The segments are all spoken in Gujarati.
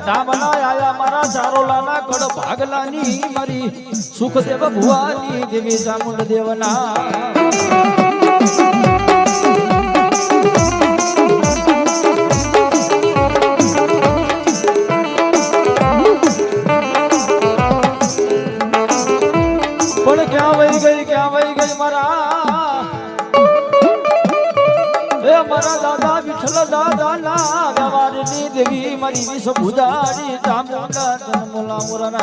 ધામના આયા મારા ચારોલાના કડ ભાગલાની મારી સુખદેવ ભુવાની દેવી ચામુંડ દેવના મારા દાદા વિઠ્ઠલ દાદા ના વ્યવહારની દેવી મારી વિષ ભુજાડી ચામુંડા તન મુલા મુરન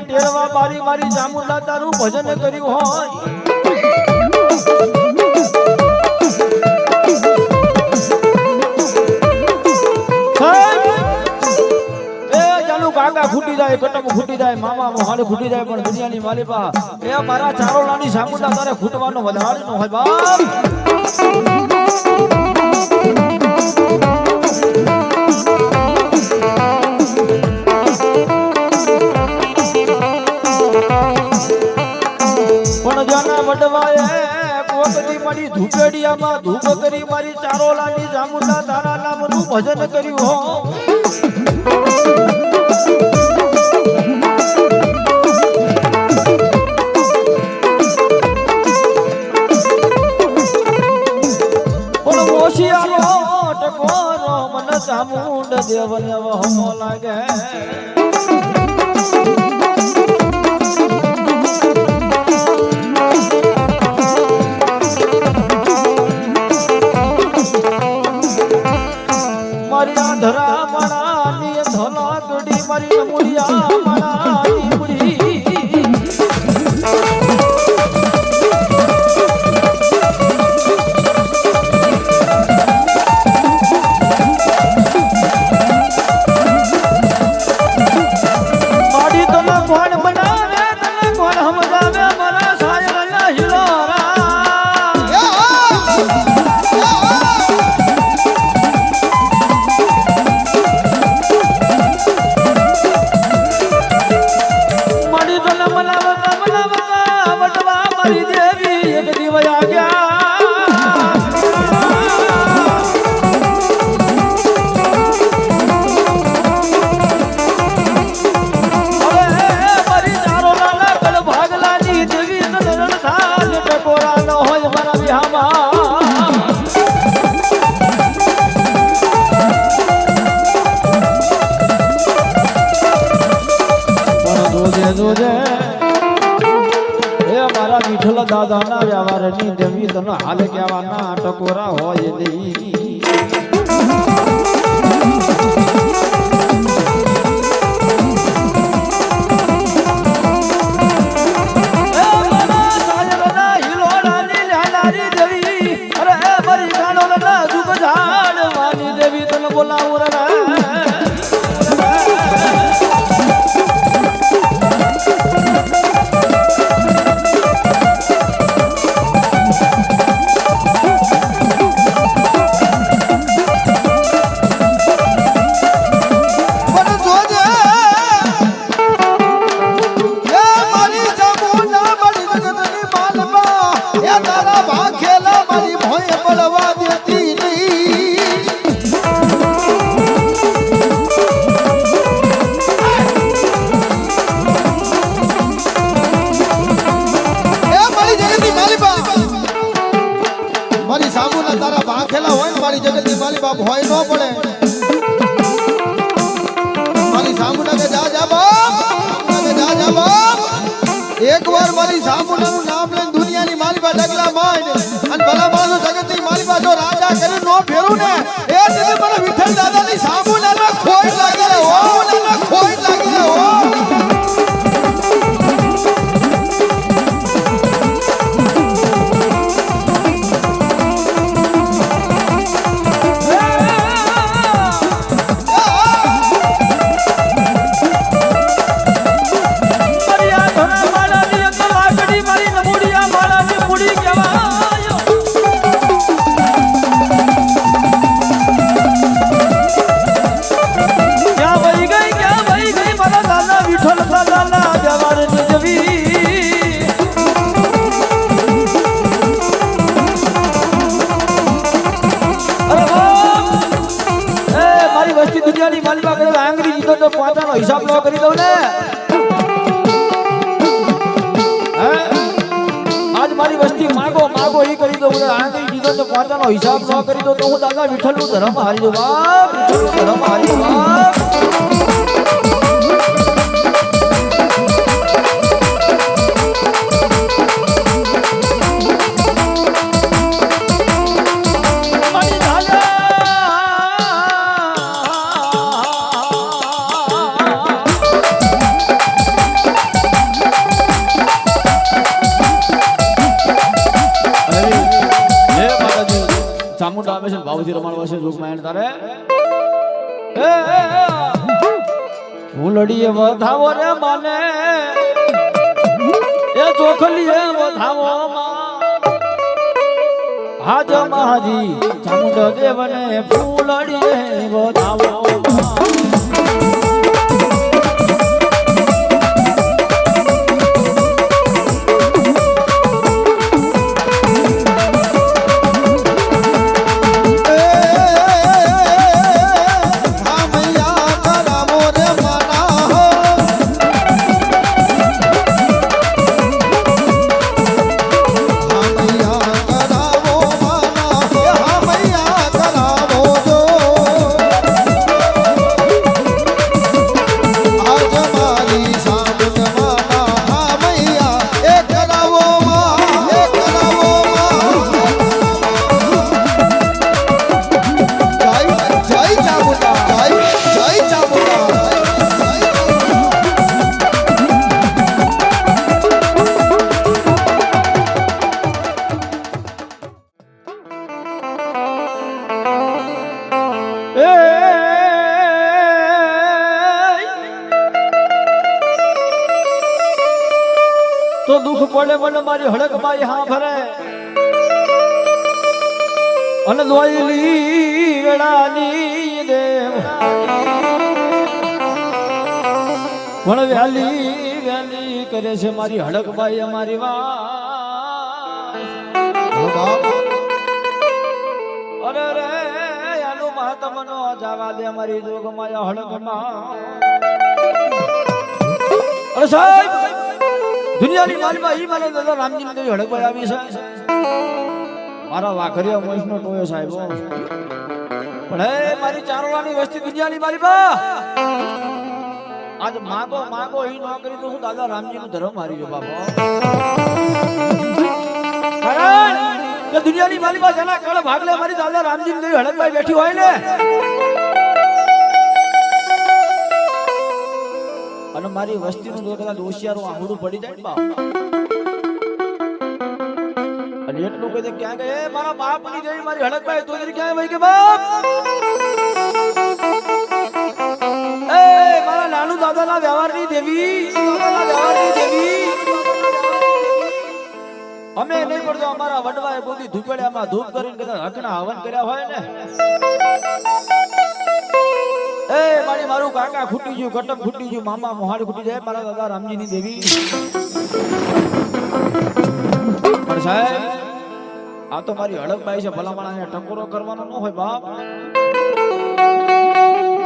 ટેરવા મારી મારી ચામુંડા તારું ભજન કર્યું હોય. ફૂટી જાય મામા મોહાડ ખૂટી જાય પણ દુનિયાની માલિપા. એ મારા ચારોલાની સામુંડા તારે ખૂટવાનો વધારે નો હોય પણ મારી ધૂપેડિયામાં ધૂપ કરી મારી ચારોલાની ચામુંડા તારા નામનું ભજન કર્યું, હો. મન ચામુંડ દેવને વહમો લાગે. દાદાના વ્યવહારની દેવી તને હાલ કહેવાના ટકોરા હોય નહીં. એકવાર મારી સામુનાનું તો પોતાનો હિસાબ ન કરી દઉં ને. આજ મારી વસ્તી માગો માગો, એ કરી દઉં ને. આંગળી જીતો તો પોતાનો હિસાબ ન કરી દઉં તો હું દાદા વિઠ્ઠલનું ધર્મ હારી દઉં. બાપ વિઠ્ઠલનું ધર્મ હારી દઉં. ચામુંડા આવે છે ને ભાવજી રમાડવા છે જોગમાં એને તારે. ફૂલડીએ વધાવો રે માને. એ ચોખલીએ વધાવો હાજ મહાજી ચામુંડ દેવને ફૂલડીએ વધાવો પડે મને મારી હળકબાઈ હા ભરે અને દોયલી વેળાની દેવ. પણ વ્યાલી વ્યાલી કરે છે મારી હળકબાઈ અમારી વાત. અરે રે આનું મહાત્મ નો જાવા દે અમારી જોગમાયા હળકમાં અરે સાહેબ દુનિયાની માલમાં ઈ મારા દાદા રામજી ની હળકભાઈ આવી છે. મારા વાઘરિયા વંશનો ટોયો સાહેબ પણ હે મારી ચારવાની વસ્તી દુનિયાની મારી બા આજ માગો માગો, ઈ નોકરી તો હું દાદા રામજી નું ધર્મ હારી જો બાપા કારણ કે દુનિયાની માલમાં જેના કળ ભાગલે મારી દાદા રામજી ની હળકભાઈ બેઠી હોય ને અને મારી વસ્તીનું જો કદાચ હોશિયારું આંગળું પડી જાય બાપ. અને એટલું કહી ક્યાં ગયે મારા બાપની જઈ મારી હડકભાઈ તો ક્યાં ભાઈ કે બાપ? મારા નાનુ દાદાના વ્યવહારની દેવી. વ્યવહારની દેવી અમે નહીં પડતો, અમારા વડવાએ બધી ધૂપેડામાં ધૂપ કરીને કદાચ હકના હવન કર્યા હોય ને. એ, મારી મારું કાકા ખૂટી ગયું ઘટક ખૂટી ગયું મામા મોહાડ ખૂટી જાય, મારા દાદા રામજીની દેવી. પણ સાહેબ, આ તો મારી હડકબાઈ છે, ભલામણાને ટકોરો કરવાનો ન હોય બાપ.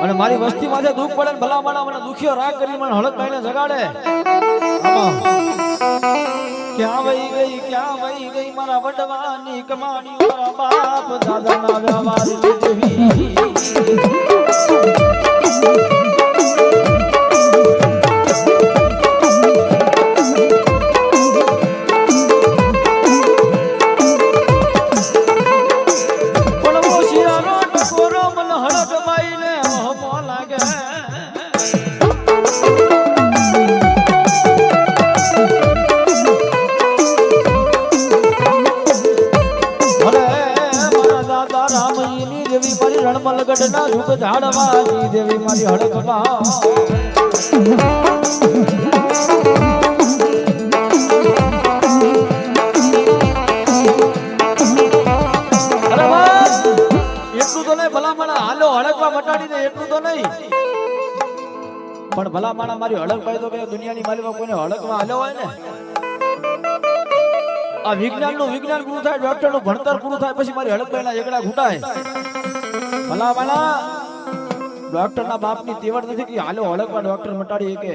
અને મારી વસ્તી માથે દુઃખ પડે ને ભલામણા મને દુખ્યો રાગ કરી મને હળકબાઈને જગાડે. ક્યાં વહી ગઈ ક્યાં વહી ગઈ, મારા વડવાની કમાણી મારા બાપ, દાદાના વ્યવહાર દેવી પણ ઝાડવાની દેવી મારી તો હળકવા તો પણ ભલામણા મારી હળકભાઈ તો કે દુનિયાની માલિકા કોઈને હળકવા હાલ્યો હોય ને? આ વિજ્ઞાનનું વિજ્ઞાન પૂરું થાય ડોક્ટરનું ભણતર પૂરું થાય, પછી મારી હળકભાઈ ના એકડા ઘૂંટાય. ભલામણા બાપની તેવડ નથી કે હાલો હળકવા ડોક્ટર મટાડી કે.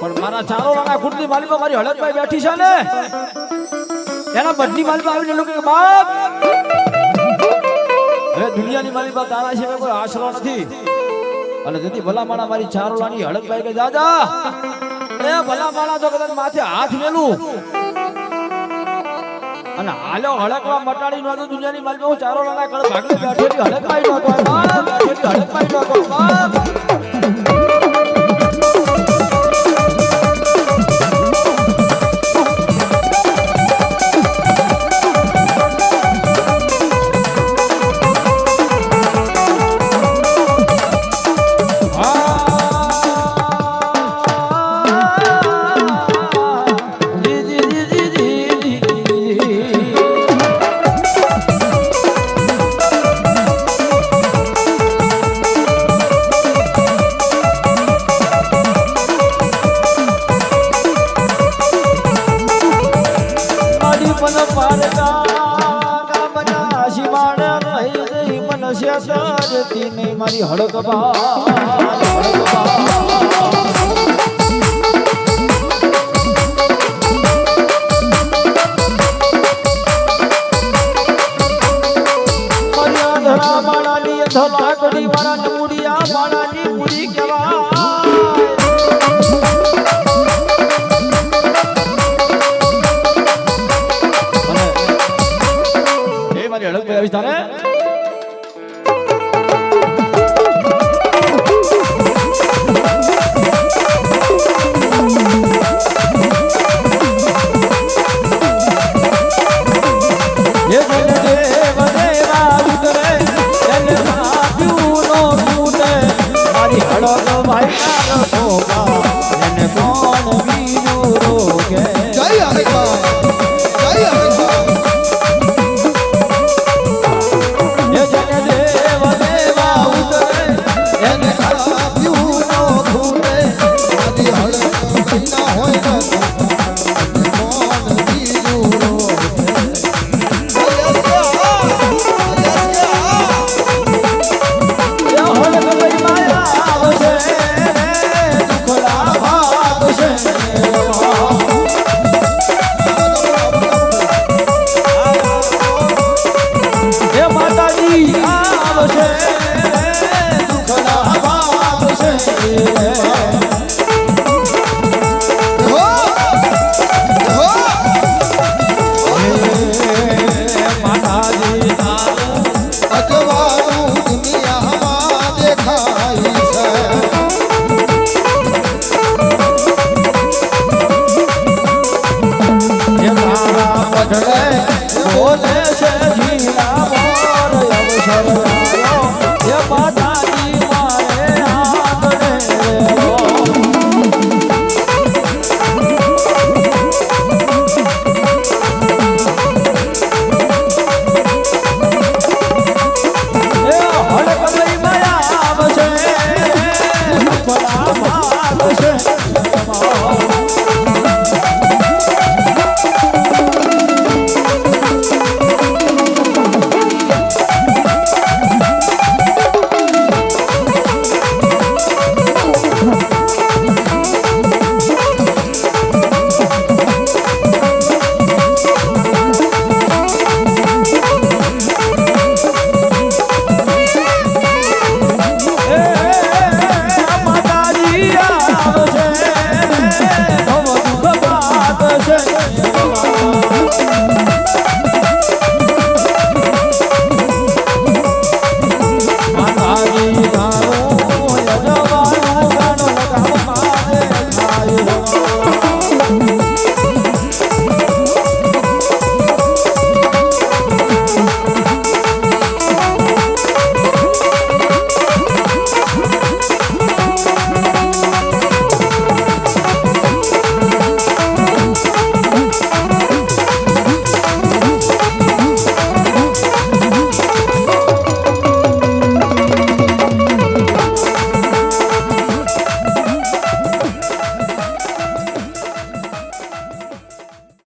પણ મારા ચારો વાળા ખુદની માલીમાં મારી હળકભાઈ બેઠી છે ને. એના બધી માલીમાં આવીને લોકો બાપ, હવે દુનિયાની માલીમાં તારા છે કોઈ આશરો નથી. અને તેથી ભલા માણા મારી ચારોલાની હળકભાઈ કે, દાદા એ ભલા માણા તો કદાચ માથે હાથ મેલું. અને હાલો હળકવા મટાડી નો દુનિયાની માલ હું ચારો લાના કળ ભાગલે બેઠેલી હળકવાઈ નો તો બાપ બેઠેલી હળકવાઈ નો પન પારકા ગામના શિવાડા ગઈ મન શેતરતી ને મારી હડકબા હડકબા મારી અધરા માળાની અધલા કડી વાળા આવી તારે મારી હડક ભાઈ